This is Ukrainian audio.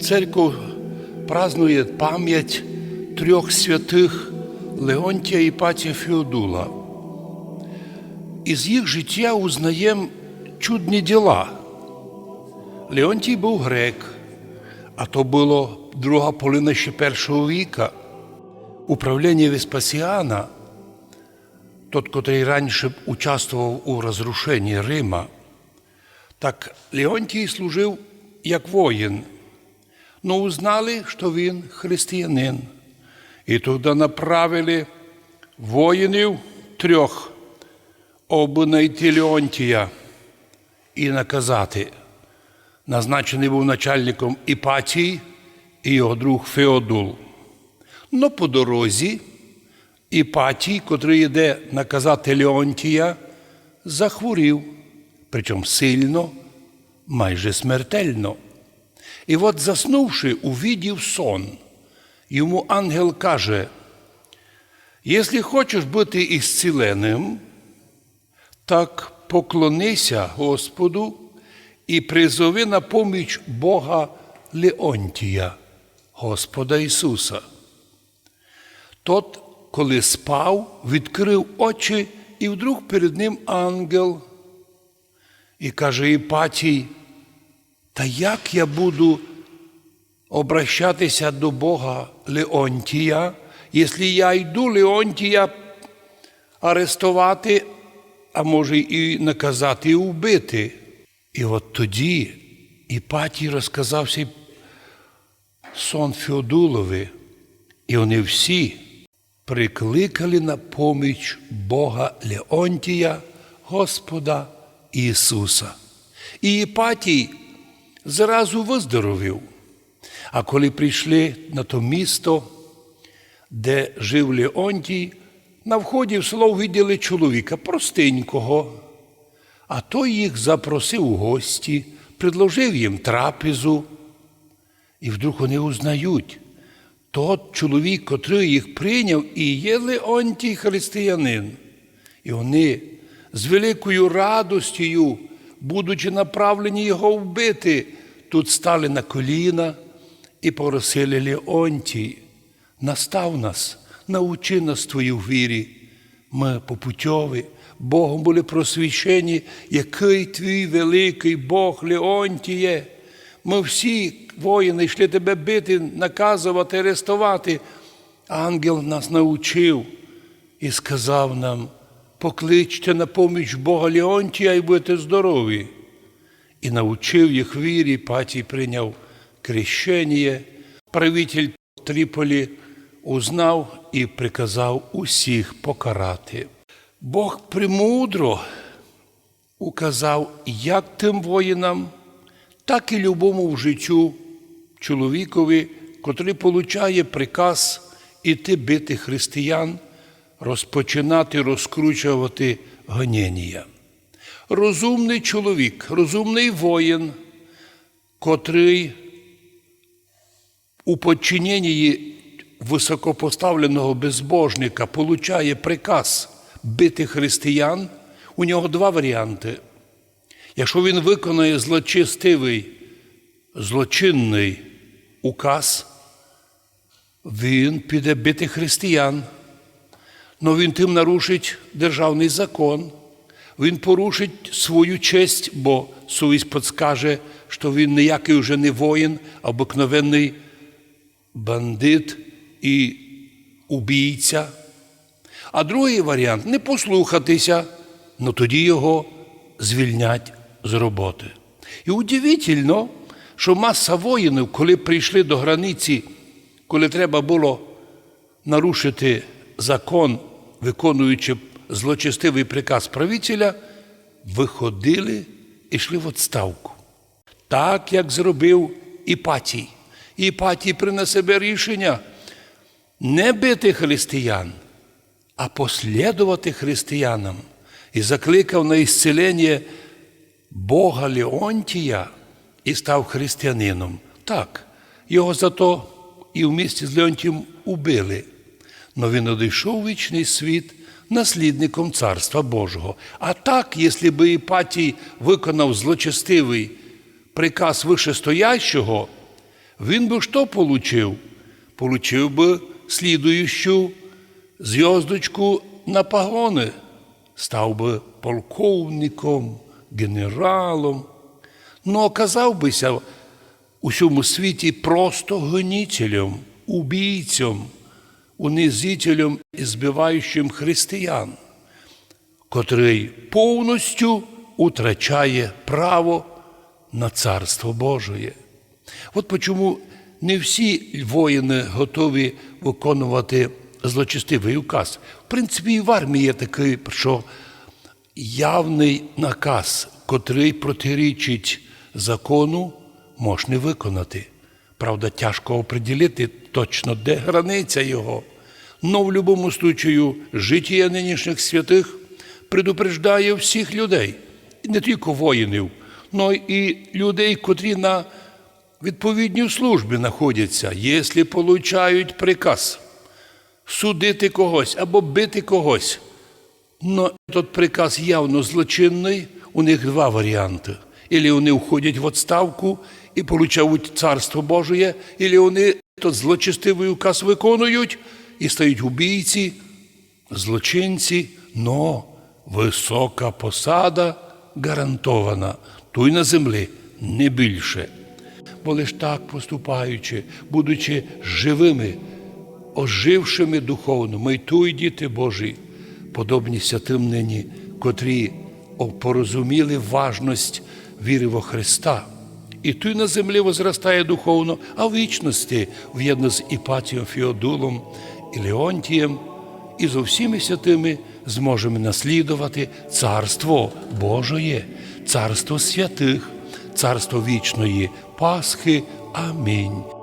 Церковь празднує пам'ять трьох святих Леонтія і Патія Феодула. Із їх життя узнаємо чудні діла. Леонтій був грек, а то було друга половина ще першого віка. Управління Веспасіана, тот, котрий раніше участвував у розрушенні Рима, так Леонтій служив як воїн. Но узнали, що він християнин. І тоді направили воїнів трьох обнайти Леонтія і наказати. Назначений був начальником Іпатій і його друг Феодул. Но по дорозі Іпатій, котрий йде наказати Леонтія, захворів, причому сильно, майже смертельно. І от, заснувши, увидів сон. Йому ангел каже: якщо хочеш бути ісціленим, так поклонися Господу і призови на поміч Бога Леонтія, Господа Ісуса. Тот, коли спав, відкрив очі, і вдруг перед ним ангел і каже Іпатій, та як я буду обращатися до Бога Леонтія, якщо я йду Леонтія арестувати, а може і наказати і вбити? І от тоді Іпатій розказався сон Феодулові, і вони всі прикликали на поміч Бога Леонтія, Господа Ісуса. І Іпатій зразу виздоровів. А коли прийшли на то місто, де жив Леонтій, на вході в село виділи чоловіка простенького, а той їх запросив у гості, предложив їм трапезу. І вдруг вони узнають, тот чоловік, котрий їх прийняв, і є Леонтій християнин. І вони з великою радостю, будучи направлені його вбити, тут стали на коліна і просили Леонтій, настав нас, научи нас твою вірі. Ми попутьові, Богом були просвічені, який твій великий Бог Леонтіє. Ми всі воїни йшли тебе бити, наказувати, арестувати. Ангел нас научив і сказав нам, покличте на поміч Бога Леонтія і будете здорові. І навчив їх вірі, Патій прийняв крещення. Правитель Тріполі узнав і приказав усіх покарати. Бог премудро указав як тим воїнам, так і любому в життю чоловікові, котрий получає приказ іти бити християн, розпочинати розкручувати гоніння. Розумний чоловік, розумний воїн, котрий у подчиненні високопоставленого безбожника получає приказ бити християн, у нього два варіанти. Якщо він виконає злочистивий, злочинний указ, він піде бити християн, але він тим нарушить державний закон, він порушить свою честь, бо совість підскаже, що він ніякий вже не воїн, а обикновенний бандит і убійця. А другий варіант не послухатися, але тоді його звільнять з роботи. І удивительно, що маса воїнів, коли прийшли до границі, коли треба було нарушити закон, виконуючи злочестивий приказ правителя, виходили і йшли в відставку. Так, як зробив Іпатій. Іпатій при себе рішення не бити християн, а послідувати християнам і закликав на ісцелення Бога Леонтія і став християнином. Так, його зато і в місті з Леонтієм убили. Но він одійшов вічний світ наслідником Царства Божого. А так, якщо би Іпатій виконав злочестивий приказ вищестоящого, він би що получив? Получив би слідуючу зв'язочку на погони, став би полковником, генералом. Ну, оказав бися у цьому світі просто гонителем, убійцем, унизителем і збиваючим християн, котрий повністю утрачає право на Царство Божоє. От почому не всі воїни готові виконувати злочистивий указ. В принципі, і в армії є такий, що явний наказ, котрий протирічить закону, можна виконати. Правда, тяжко оприділити точно, де границя його. Но в будь-якому случаю життя нинішніх святих предупреждає всіх людей, не тільки воїнів, але і людей, котрі на відповідній службі знаходяться, якщо получають приказ судити когось або бити когось. Но этот приказ явно злочинний, у них два варіанти. Ілі вони входять в відставку і получають Царство Божє, ілі вони тот злочистивий указ виконують і стають убійці, злочинці, но висока посада гарантована, то й на землі не більше. Бо лиш так поступаючи, будучи живими, ожившими духовно, ми й туй діти Божі, подобні святим нині, котрі порозуміли важність віри во Христа. І той на землі возростає духовно, а в вічності в'єдно з Іпатієм Феодулом і Леонтієм, і з усіми святими зможемо наслідувати Царство Божоє, Царство святих, Царство вічної Пасхи. Амінь.